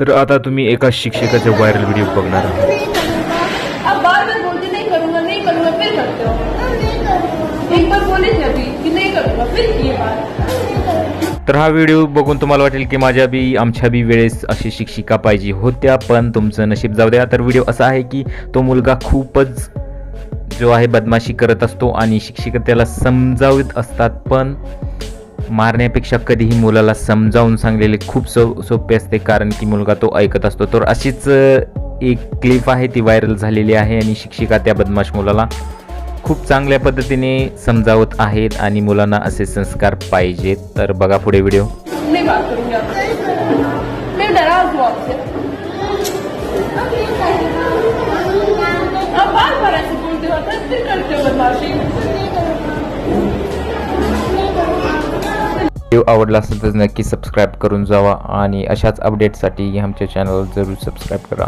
तर आता तुम्ही एका शिक्षकाचा व्हायरल व्हिडिओ बघणार आहात. आप बार बार बोलते नहीं करूंगा नहीं करूंगा. फिर करते हो. एक बार बोले थे अभी कि नहीं करूंगा. फिर किए बात तर हा व्हिडिओ बघून तुम्हाला वाटेल की माझ्या बी आमच्या बी वेळेस अशी शिक्षिका पाहिजे होत्या पण तुमचं नशीब जाऊ द्या. तर व्हिडिओ असा आहे की तो मुलगा खूपच जो आहे बदमाशी करत असतो आणि शिक्षिका त्याला समजावत असतात पण मारण्यापेक्षा कधीही मुलाला समजावून सांगलेले खूप सो सोपे असते कारण की मुलगा तो ऐकत असतो. तर अशीच एक क्लिप आहे ती व्हायरल झालेली आहे आणि शिक्षिका त्या बदमाश मुलाला खूप चांगल्या पद्धतीने समजावत आहेत आणि मुलांना असे संस्कार पाहिजेत. तर बघा पुढे व्हिडिओ बात व्हिडिओ आवडला असेल तर नक्की सबस्क्राईब करून जावा आणि अशाच अपडेटसाठी आमच्या चॅनल जरूर सबस्क्राईब करा.